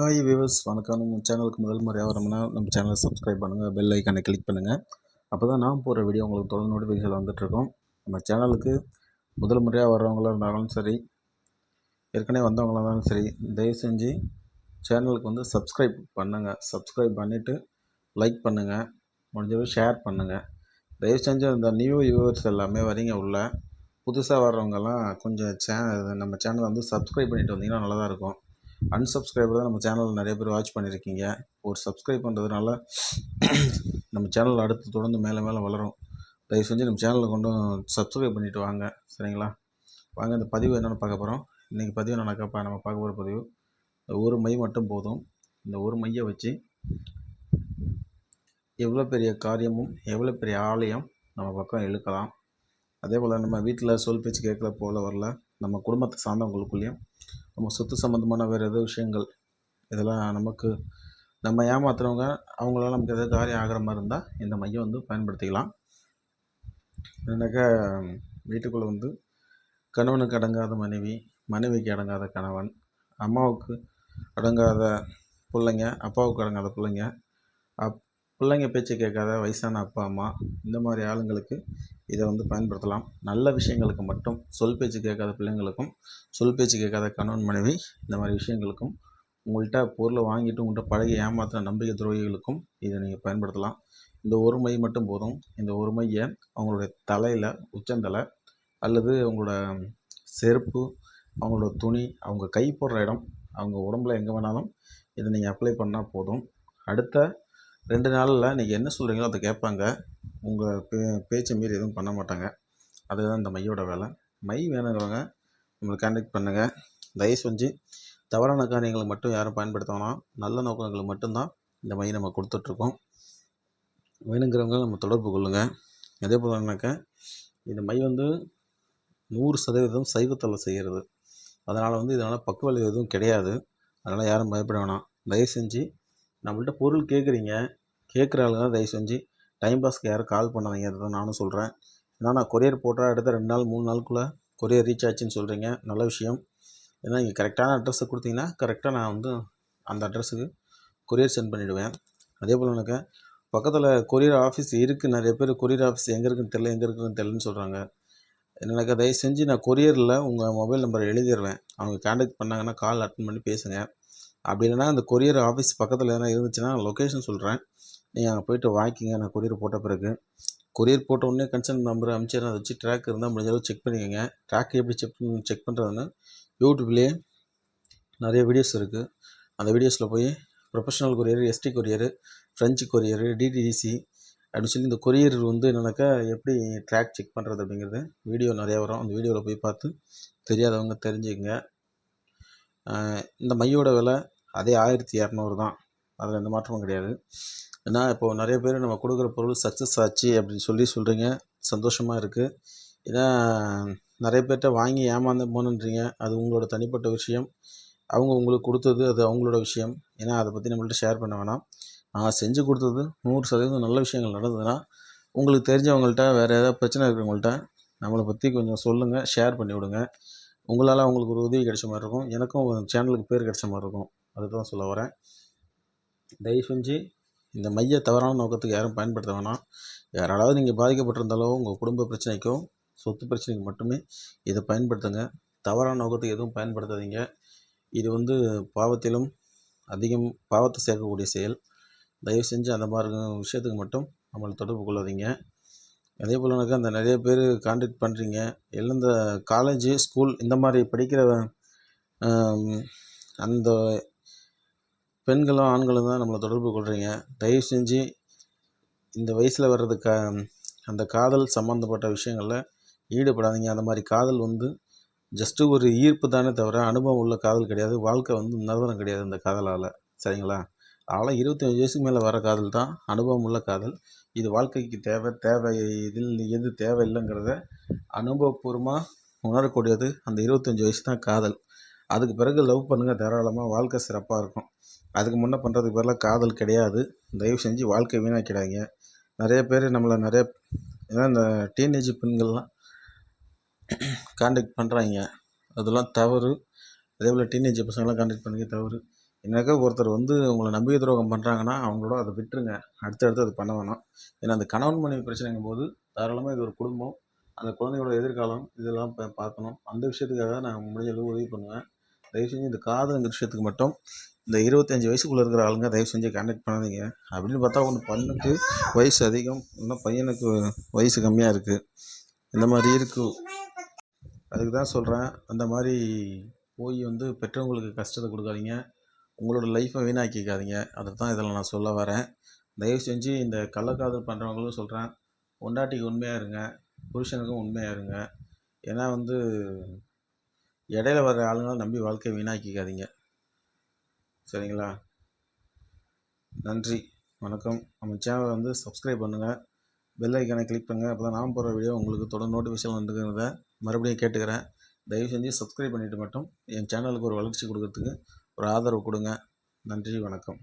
Hi viewers வணக்கம். நம்ம சேனலுக்கு முதல் முறையாக வரோம்னா நம்ம சேனலை சப்ஸ்கிரைப் பண்ணுங்கள் பெல் ஐக்கானை கிளிக் பண்ணுங்கள் அப்போ தான் நான் போகிற வீடியோ உங்களுக்கு தொடர்ந்து நோட்டிஃபிகேஷன் வந்துட்டுருக்கோம். நம்ம சேனலுக்கு முதல் முறையாக வர்றவங்களா இருந்தாலும் சரி ஏற்கனவே வந்தவங்களா இருந்தாலும் சரி தயவு செஞ்சு சேனலுக்கு வந்து சப்ஸ்கிரைப் பண்ணுங்கள் சப்ஸ்கிரைப் பண்ணிவிட்டு லைக் பண்ணுங்கள் முடிஞ்சளவு ஷேர் பண்ணுங்கள் தயவு செஞ்சு அந்த நியூ வியூவர்ஸ் எல்லாமே வரீங்க உள்ள. புதுசாக வர்றவங்கெல்லாம் கொஞ்சம் சே நம்ம சேனலை வந்து சப்ஸ்கிரைப் பண்ணிட்டு வந்தீங்கன்னா நல்லா தான் இருக்கும். அன்சப்ஸ்கிரைபர் தான் நம்ம சேனலில் நிறைய பேர் வாட்ச் பண்ணியிருக்கீங்க ஒரு சப்ஸ்கிரைப் பண்ணுறதுனால நம்ம சேனல் அடுத்து தொடர்ந்து மேலே மேலே வளரும். தயவு செஞ்சு நம்ம சேனலில் கொண்டு சப்ஸ்கிரைப் பண்ணிவிட்டு வாங்க. சரிங்களா? வாங்க இந்த பதிவு என்னென்னு பார்க்க போகிறோம் இன்றைக்கி பதிவு என்னன்னாக்கா நம்ம பார்க்க போகிற பதிவு இந்த ஒரு மை மட்டும் போதும். இந்த ஒரு மையை வச்சு எவ்வளோ பெரிய காரியமும் எவ்வளோ பெரிய ஆலயம் நம்ம பக்கம் இழுக்கலாம். அதே போல் நம்ம வீட்டில் சொல் பேச்சு கேட்கல போல வரல. நம்ம குடும்பத்தை சார்ந்தவங்களுக்குள்ளேயும் நம்ம சொத்து சம்மந்தமான வேறு ஏதோ விஷயங்கள் இதெல்லாம் நமக்கு நம்ம ஏமாத்துறவங்க அவங்களால நமக்கு எதாவது காரியம் ஆகிற மாதிரி இருந்தால் இந்த மையம் வந்து பயன்படுத்திக்கலாம். என்னக்கா வீட்டுக்குள்ளே வந்து கணவனுக்கு அடங்காத மனைவி மனைவிக்கு அடங்காத கணவன் அம்மாவுக்கு அடங்காத பிள்ளைங்க அப்பாவுக்கு அடங்காத பிள்ளைங்க அப் பிள்ளைங்க பேச்சு கேட்காத வயசான அப்பா அம்மா இந்த மாதிரி ஆளுங்களுக்கு இதை வந்து பயன்படுத்தலாம். நல்ல விஷயங்களுக்கு மட்டும் சொல் பேச்சு கேட்காத பிள்ளைங்களுக்கும் சொல் பேச்சு கேட்காத கணவன் மனைவி இந்த மாதிரி விஷயங்களுக்கும் உங்கள்கிட்ட பொருளை வாங்கிட்டு உங்கள்கிட்ட பழகி ஏமாத்துகிற நம்பிக்கை துரோகிகளுக்கும் இதை நீங்கள் பயன்படுத்தலாம். இந்த ஒரு மை மட்டும் போதும். இந்த ஒரு மையை அவங்களுடைய தலையில் உச்சந்தலை அல்லது அவங்களோட செருப்பு அவங்களோட துணி அவங்க கை போடுற இடம் அவங்க உடம்புல எங்கே வேணாலும் இதை நீங்கள் அப்ளை பண்ணால் போதும். அடுத்த ரெண்டு நாளில் நீங்கள் என்ன சொல்கிறீங்களோ அதை கேட்பாங்க. உங்கள் பே பேச்சை மீறி எதுவும் பண்ண மாட்டாங்க. அதுதான் இந்த மையோட வேலை. மை வேணுங்கிறவங்க உங்களை கான்டாக்ட் பண்ணுங்கள் தயவு செஞ்சு தவறான காரியங்களை மட்டும் யாரும் பயன்படுத்த வேணாம். நல்ல நோக்கங்களை மட்டும்தான் இந்த மை நம்ம கொடுத்துட்ருக்கோம். வேணுங்கிறவங்க நம்ம தொடர்பு கொள்ளுங்கள் அதே போல் என்னக்கா இந்த மை வந்து நூறு சதவீதம் சைவத்தில் செய்கிறது அதனால் வந்து இதனால் பக்குவலி எதுவும் கிடையாது. அதனால் யாரும் பயப்பட வேணாம். தயவு செஞ்சு நம்மள்ட்ட பொருள் கேட்குறீங்க கேட்குற ஆளுங்க தயவு செஞ்சு டைம் பாஸ்க்கு யாரும் கால் பண்ணாதீங்க. அதுதான் நானும் சொல்கிறேன் ஏன்னா நான் கொரியர் போட்டால் அடுத்த ரெண்டு நாள் மூணு நாளுக்குள்ளே கொரியர் ரீச் ஆச்சுன்னு சொல்கிறீங்க நல்ல விஷயம். ஏன்னா நீங்கள் கரெக்டான அட்ரஸை கொடுத்தீங்கன்னா கரெக்டாக நான் வந்து அந்த அட்ரஸுக்கு கொரியர் சென்ட் பண்ணிவிடுவேன் அதே போல் எனக்கு பக்கத்தில் கொரியர் ஆஃபீஸ் இருக்குது நிறைய பேர் கொரியர் ஆஃபீஸ் எங்கே இருக்குன்னு தெரில எங்கே இருக்குன்னு தெரிலன்னு சொல்கிறாங்க எனக்கு தயவு செஞ்சு நான் கொரியரில் உங்கள் மொபைல் நம்பர் எழுதிடுவேன் அவங்க கான்டாக்ட் பண்ணாங்கன்னா கால் அட்டன் பண்ணி பேசுங்க. அப்படி இல்லைனா அந்த கொரியர் ஆஃபீஸ் பக்கத்தில் எதனா இருந்துச்சுன்னா லொக்கேஷன் சொல்கிறேன் நீங்கள் அங்கே போய்ட்டு வாங்கிக்கிங்க நான் கொரியர் போட்ட பிறகு. கொரியர் போட்ட உடனே கன்சர்ன் நம்பர் அனுப்பிச்சிடுறேன் அதை வச்சு ட்ராக் இருந்தால் முடிஞ்ச அளவு செக் பண்ணிக்கோங்க. ட்ராக் எப்படி செக் செக் பண்ணுறதுன்னு யூடியூப்லேயே நிறைய வீடியோஸ் இருக்குது அந்த வீடியோஸில் போய் professional courier ST courier French courier DTDC அப்படின்னு சொல்லி இந்த கொரியர் வந்து என்னென்னாக்கா எப்படி ட்ராக் செக் பண்ணுறது அப்படிங்கிறது வீடியோ நிறையா வரும். அந்த வீடியோவில் போய் பார்த்து தெரியாதவங்க தெரிஞ்சுக்கங்க. இந்த மையோட விலை அதே ஆயிரத்தி இரநூறு தான். அதில் எந்த மாற்றமும் கிடையாது. ஏன்னா இப்போது நிறைய பேர் நம்ம கொடுக்குற பொருள் சக்ஸஸ் ஆச்சு அப்படின்னு சொல்லி சொல்கிறீங்க சந்தோஷமாக இருக்குது ஏன்னா நிறைய பேர்கிட்ட வாங்கி ஏமாந்து போகணுன்றீங்க. அது உங்களோட தனிப்பட்ட விஷயம். அவங்க உங்களுக்கு கொடுத்தது அது அவங்களோட விஷயம். ஏன்னா அதை பற்றி நம்மள்ட்ட ஷேர் பண்ண வேணாம். நான் செஞ்சு கொடுத்தது நூறு சதவீதம் நல்ல விஷயங்கள் நடந்ததுன்னா உங்களுக்கு தெரிஞ்சவங்கள்ட்ட வேறு ஏதாவது பிரச்சனை இருக்கிறவங்கள்ட்ட நம்மளை பற்றி கொஞ்சம் சொல்லுங்கள் ஷேர் பண்ணி விடுங்க. உங்களால் அவங்களுக்கு ஒரு உதவி கிடைச்ச மாதிரி இருக்கும். எனக்கும் சேனலுக்கு பேர் கிடைச்ச மாதிரி இருக்கும். அதுதான் சொல்ல வரேன். தயவு செஞ்சு இந்த மைய தவறான நோக்கத்துக்கு யாரும் பயன்படுத்த வேணாம். யாராலாவது நீங்கள் பாதிக்கப்பட்டிருந்தாலோ உங்கள் குடும்ப பிரச்சனைக்கோ சொத்து பிரச்சனைக்கு மட்டுமே இதை பயன்படுத்துங்க. தவறான நோக்கத்துக்கு எதுவும் பயன்படுத்தாதீங்க. இது வந்து பாவத்திலும் அதிகம் பாவத்தை சேர்க்கக்கூடிய செயல். தயவு செஞ்சு அந்த மாதிரி விஷயத்துக்கு மட்டும் நம்மளை தொடர்பு கொள்ளாதீங்க. அதே போலனாக்கா அந்த நிறைய பேர் காண்டக்ட் பண்ணுறீங்க எல்லாம் இந்த காலேஜு ஸ்கூல் இந்த மாதிரி படிக்கிற அந்த பெண்களும் ஆண்களும் தான் நம்மளை தொடர்பு கொள்கிறீங்க தயவு செஞ்சு இந்த வயசில் வர்றது கா அந்த காதல் சம்மந்தப்பட்ட விஷயங்களில் ஈடுபடாதீங்க. அந்த மாதிரி காதல் வந்து ஜஸ்ட்டு ஒரு ஈர்ப்பு தானே தவிர அனுபவம் உள்ள காதல் கிடையாது. வாழ்க்கை வந்து நிரந்தரம் கிடையாது இந்த காதலால். சரிங்களா? அதனால் இருபத்தஞ்சு வயசுக்கு மேலே வர காதல் தான் அனுபவம் உள்ள காதல். இது வாழ்க்கைக்கு தேவை தேவை இதில் எது தேவையில்லைங்கிறத அனுபவபூர்வமாக உணரக்கூடியது அந்த இருபத்தஞ்சி வயசு தான் காதல். அதுக்கு பிறகு லவ் பண்ணுங்கள் தாராளமாக வாழ்க்கை சிறப்பாக இருக்கும். அதுக்கு முன்னே பண்ணுறதுக்கு பதிலாக காதல் கிடையாது. தயவு செஞ்சு வாழ்க்கை வீணாக்கிடாதீங்க. நிறைய பேர் நம்மளை நிறைய ஏன்னா இந்த டீனேஜ் பெண்கள்லாம் காண்டாக்ட் பண்ணுறாங்க அதெல்லாம் தவறு. அதே போல் டீனேஜ் பசங்களாம் காண்டாக்ட் பண்ணுங்க தவறு. என்னக்கா ஒருத்தர் வந்து உங்களை நம்பிக்கை துரோகம் பண்ணுறாங்கன்னா அவங்களோட அதை விட்டுருங்க. அடுத்தடுத்து அது பண்ண வேணாம். ஏன்னா அந்த கணவன் மனைவி பிரச்சனைங்கும் போது தாராளமாக இது ஒரு குடும்பம். அந்த குழந்தையோட எதிர்காலம் இதெல்லாம் பார்க்கணும். அந்த விஷயத்துக்காக நான் முடிஞ்ச அளவு உதவி பண்ணுவேன். தயவு செஞ்சு இந்த காதலுங்கிற விஷயத்துக்கு மட்டும் இந்த இருபத்தஞ்சி வயசுக்குள்ளே இருக்கிற ஆளுங்க தயவு செஞ்சு கான்டாக்ட் பண்ணாதீங்க. அப்படின்னு பார்த்தா ஒன்று பொண்ணுக்கு வயசு அதிகம். இன்னும் பையனுக்கு வயசு கம்மியாக இருக்குது இந்த மாதிரி இருக்குது அதுக்கு தான் சொல்கிறேன் அந்த மாதிரி போய் வந்து பெற்றவங்களுக்கு கஷ்டத்தை கொடுக்காதீங்க. உங்களோட லைஃப்பை வீணாக்கிக்காதீங்க. அதை தான் இதில் நான் சொல்ல வரேன். தயவு செஞ்சு இந்த கள்ளக்காதல் பண்ணுறவங்களும் சொல்கிறேன் பொண்டாட்டிக்கு உண்மையாக இருங்க. புருஷனுக்கும் உண்மையாக இருங்க. ஏன்னா வந்து இடையில வர ஆளுங்களை நம்பி வாழ்க்கையை வீணாக்கிக்காதீங்க. சரிங்களா? நன்றி. வணக்கம். நம்ம சேனலை வந்து சப்ஸ்கிரைப் பண்ணுங்கள் பெல் ஐக்கானை கிளிக் பண்ணுங்கள் அப்போ தான் நான் போகிற வீடியோ உங்களுக்கு தொடர் நோட்டிஃபிகேஷன் வந்துருக்கிறத மறுபடியும் கேட்டுக்கிறேன். தயவு செஞ்சு சப்ஸ்கிரைப் பண்ணிவிட்டு மட்டும் என் சேனலுக்கு ஒரு வளர்ச்சி கொடுக்கறதுக்கு ஒரு ஆதரவு கொடுங்க. நன்றி வணக்கம்.